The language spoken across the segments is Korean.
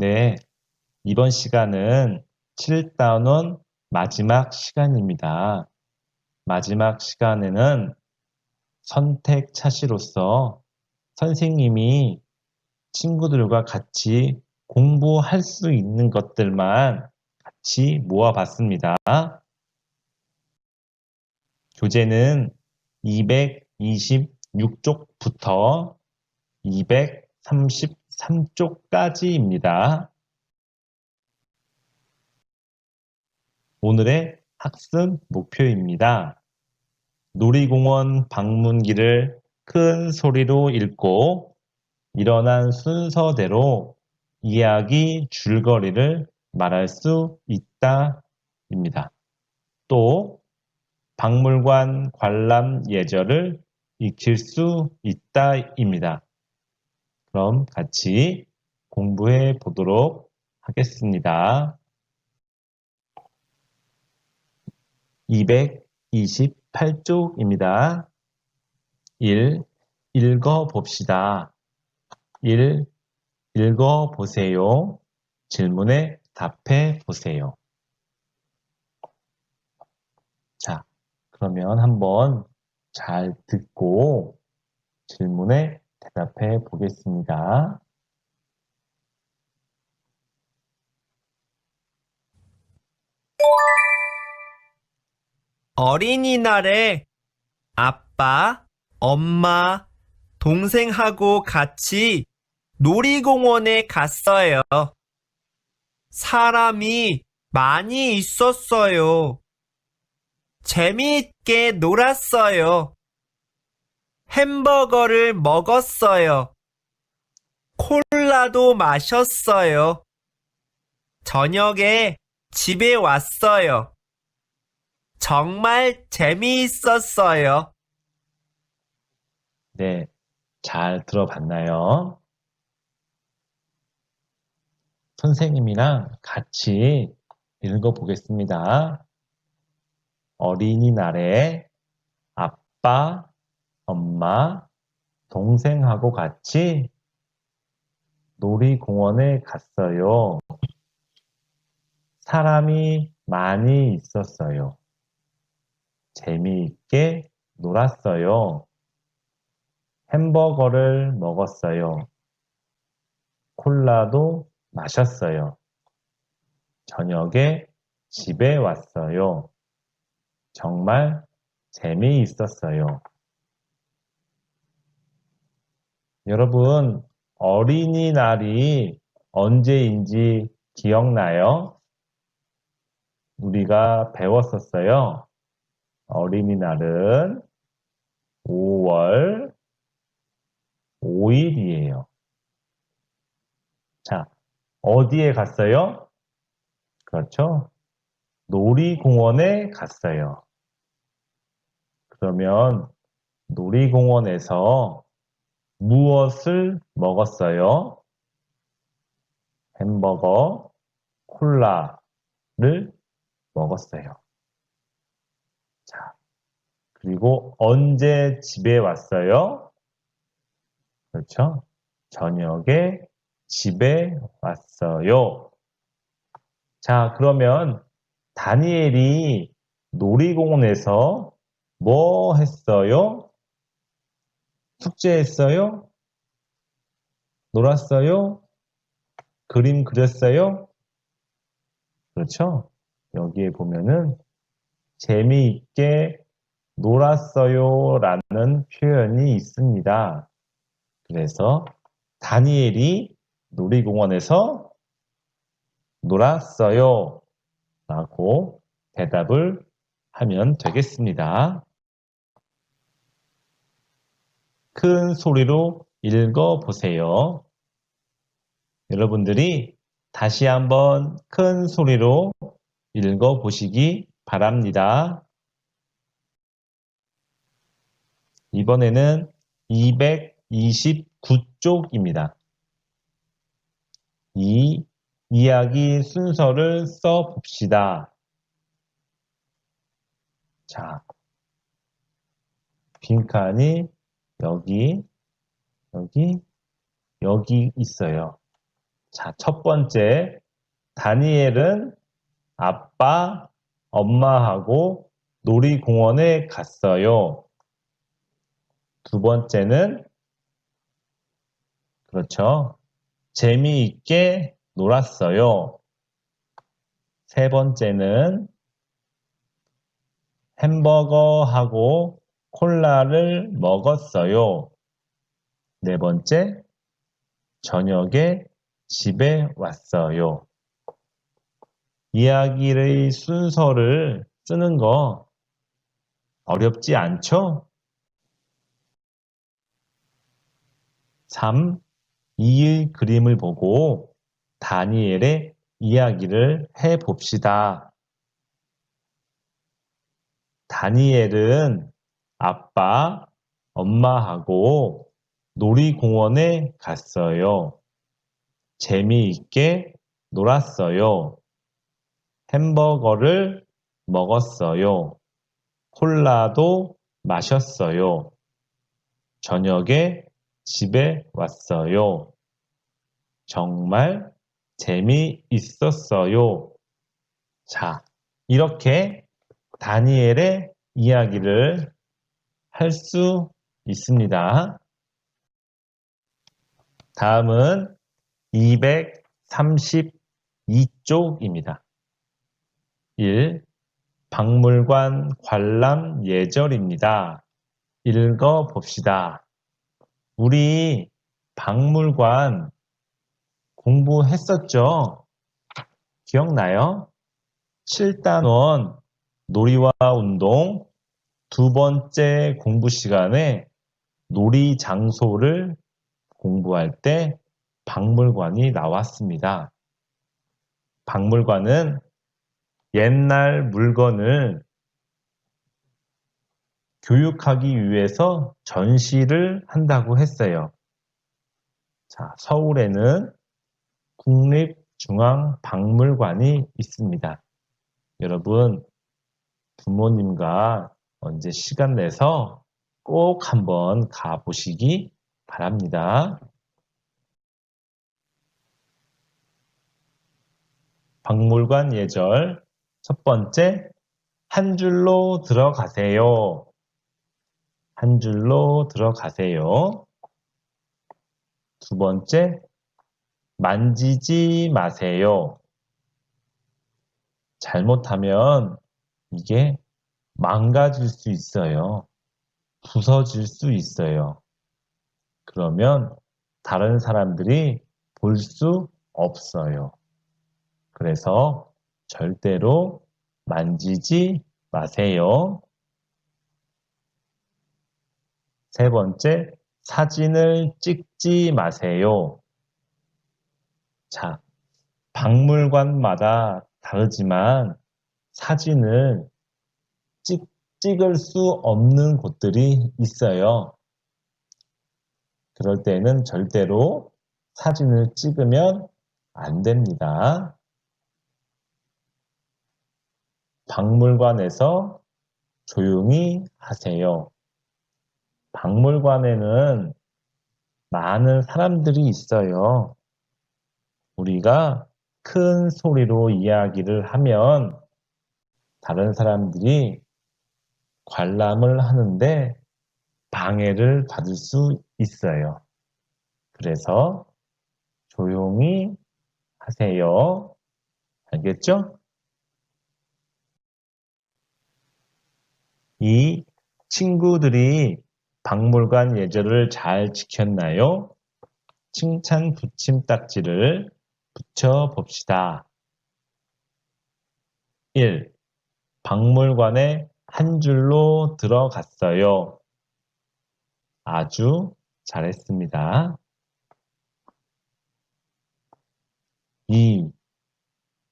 네, 이번 시간은 7단원 마지막 시간입니다. 마지막 시간에는 선택 차시로서 선생님이 친구들과 같이 공부할 수 있는 것들만 같이 모아봤습니다. 교재는 226쪽부터 233쪽까지입니다. 오늘의 학습 목표입니다. 놀이공원 방문기를 큰 소리로 읽고 일어난 순서대로 이야기 줄거리를 말할 수 있다입니다. 또 박물관 관람 예절을 익힐 수 있다입니다. 그럼 같이 공부해 보도록 하겠습니다. 228쪽입니다. 1. 읽어봅시다. 1. 읽어보세요. 질문에 답해 보세요. 자, 그러면 한번 잘 듣고 질문에 대답해 보겠습니다. 어린이날에 아빠, 엄마, 동생하고 같이 놀이공원에 갔어요. 사람이 많이 있었어요. 재미있게 놀았어요. 햄버거를 먹었어요. 콜라도 마셨어요. 저녁에 집에 왔어요. 정말 재미있었어요. 네, 잘 들어봤나요? 선생님이랑 같이 읽어보겠습니다. 어린이날에 아빠, 엄마, 동생하고 같이 놀이공원에 갔어요. 사람이 많이 있었어요. 재미있게 놀았어요. 햄버거를 먹었어요. 콜라도 마셨어요. 저녁에 집에 왔어요. 정말 재미있었어요. 여러분, 어린이날이 언제인지 기억나요? 우리가 배웠었어요. 어린이날은 5월 5일이에요. 자, 어디에 갔어요? 그렇죠? 놀이공원에 갔어요. 그러면 놀이공원에서 무엇을 먹었어요? 햄버거, 콜라를 먹었어요. 자, 그리고 언제 집에 왔어요? 그렇죠? 저녁에 집에 왔어요. 자, 그러면 다니엘이 놀이공원에서 뭐 했어요? 숙제했어요? 놀았어요? 그림 그렸어요? 그렇죠? 여기에 보면은 재미있게 놀았어요 라는 표현이 있습니다. 그래서 다니엘이 놀이공원에서 놀았어요 라고 대답을 하면 되겠습니다. 큰 소리로 읽어 보세요. 여러분들이 다시 한번 큰 소리로 읽어 보시기 바랍니다. 이번에는 229쪽입니다. 이 이야기 순서를 써 봅시다. 자, 빈칸이 여기, 여기, 여기 있어요. 자, 첫 번째, 다니엘은 아빠, 엄마하고 놀이공원에 갔어요. 두 번째는, 그렇죠. 재미있게 놀았어요. 세 번째는, 햄버거하고 콜라를 먹었어요. 네 번째, 저녁에 집에 왔어요. 이야기의 순서를 쓰는 거 어렵지 않죠? 3. 이 그림을 보고 다니엘의 이야기를 해 봅시다. 다니엘은 아빠, 엄마하고 놀이공원에 갔어요. 재미있게 놀았어요. 햄버거를 먹었어요. 콜라도 마셨어요. 저녁에 집에 왔어요. 정말 재미있었어요. 자, 이렇게 다니엘의 이야기를 할 수 있습니다. 다음은 232쪽입니다. 1. 박물관 관람 예절입니다. 읽어 봅시다. 우리 박물관 공부했었죠? 기억나요? 7단원 놀이와 운동 두 번째 공부 시간에 놀이 장소를 공부할 때 박물관이 나왔습니다. 박물관은 옛날 물건을 교육하기 위해서 전시를 한다고 했어요. 자, 서울에는 국립중앙박물관이 있습니다. 여러분, 부모님과 언제 시간 내서 꼭 한번 가보시기 바랍니다. 박물관 예절 첫 번째 한 줄로 들어가세요. 한 줄로 들어가세요. 두 번째 만지지 마세요. 잘못하면 이게 망가질 수 있어요. 부서질 수 있어요. 그러면 다른 사람들이 볼 수 없어요. 그래서 절대로 만지지 마세요. 세 번째, 사진을 찍지 마세요. 자, 박물관마다 다르지만 사진을 찍, 찍을 수 없는 곳들이 있어요. 그럴 때는 절대로 사진을 찍으면 안 됩니다. 박물관에서 조용히 하세요. 박물관에는 많은 사람들이 있어요. 우리가 큰 소리로 이야기를 하면 다른 사람들이 관람을 하는데 방해를 받을 수 있어요. 그래서 조용히 하세요. 알겠죠? 이 친구들이 박물관 예절을 잘 지켰나요? 칭찬 붙임 딱지를 붙여 봅시다. 1. 박물관에 한 줄로 들어갔어요. 아주 잘했습니다. 2.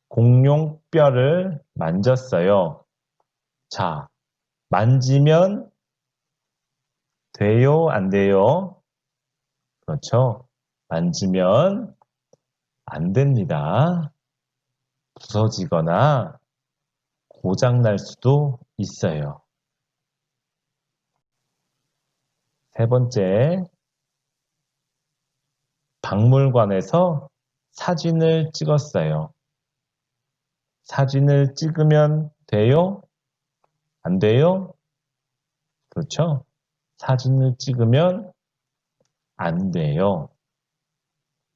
공룡 뼈를 만졌어요. 자, 만지면 돼요? 안 돼요? 그렇죠. 만지면 안 됩니다. 부서지거나 고장날 수도 있어요. 세 번째, 박물관에서 사진을 찍었어요. 사진을 찍으면 돼요? 안 돼요? 그렇죠? 사진을 찍으면 안 돼요.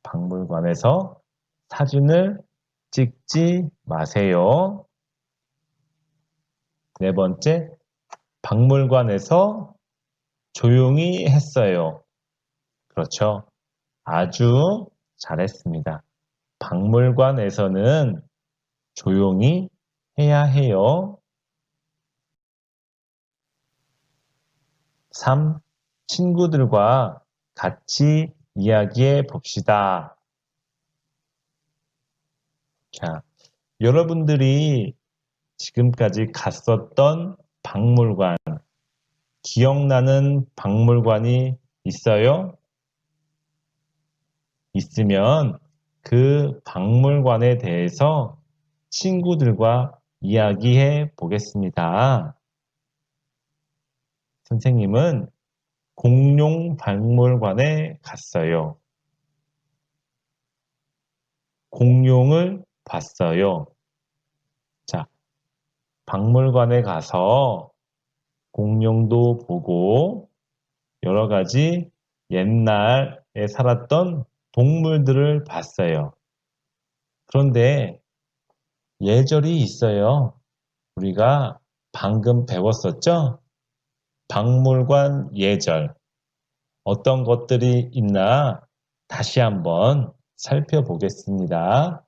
박물관에서 사진을 찍지 마세요. 네 번째, 박물관에서 조용히 했어요. 그렇죠. 아주 잘했습니다. 박물관에서는 조용히 해야 해요. 3. 친구들과 같이 이야기해 봅시다. 자, 여러분들이 지금까지 갔었던 박물관, 기억나는 박물관이 있어요? 있으면 그 박물관에 대해서 친구들과 이야기해 보겠습니다. 선생님은 공룡 박물관에 갔어요. 공룡을 봤어요. 자, 박물관에 가서 공룡도 보고 여러 가지 옛날에 살았던 동물들을 봤어요. 그런데 예절이 있어요. 우리가 방금 배웠었죠? 박물관 예절. 어떤 것들이 있나 다시 한번 살펴보겠습니다.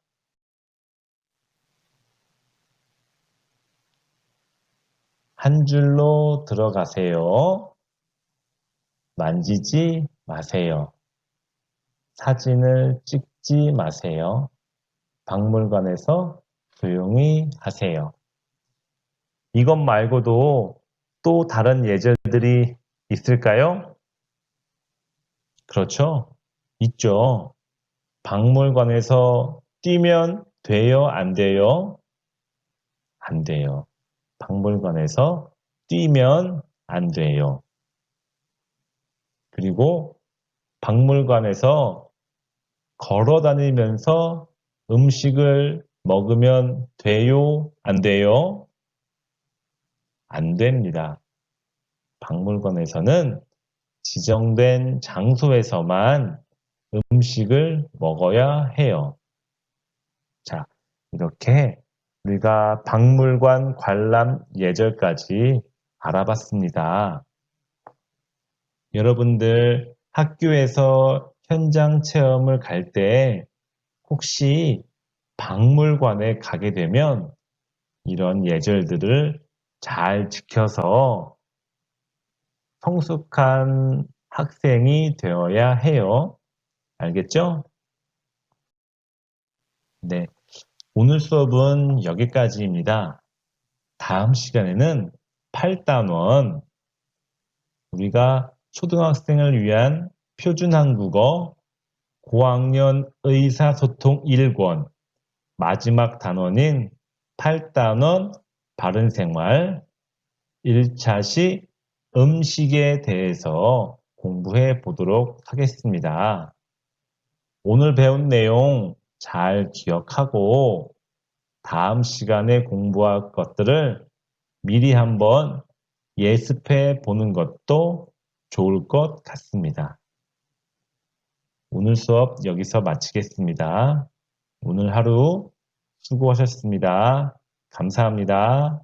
한 줄로 들어가세요. 만지지 마세요. 사진을 찍지 마세요. 박물관에서 조용히 하세요. 이것 말고도 또 다른 예절들이 있을까요? 그렇죠. 있죠. 박물관에서 뛰면 돼요? 안 돼요? 안 돼요. 박물관에서 뛰면 안 돼요. 그리고 박물관에서 걸어 다니면서 음식을 먹으면 돼요? 안 돼요? 안 됩니다. 박물관에서는 지정된 장소에서만 음식을 먹어야 해요. 자, 이렇게 우리가 박물관 관람 예절까지 알아봤습니다. 여러분들 학교에서 현장 체험을 갈 때 혹시 박물관에 가게 되면 이런 예절들을 잘 지켜서 성숙한 학생이 되어야 해요. 알겠죠? 네. 오늘 수업은 여기까지입니다. 다음 시간에는 8단원 우리가 초등학생을 위한 표준 한국어 고학년 의사소통 1권 마지막 단원인 8단원 바른생활 1차 시 음식에 대해서 공부해 보도록 하겠습니다. 오늘 배운 내용 잘 기억하고 다음 시간에 공부할 것들을 미리 한번 예습해 보는 것도 좋을 것 같습니다. 오늘 수업 여기서 마치겠습니다. 오늘 하루 수고하셨습니다. 감사합니다.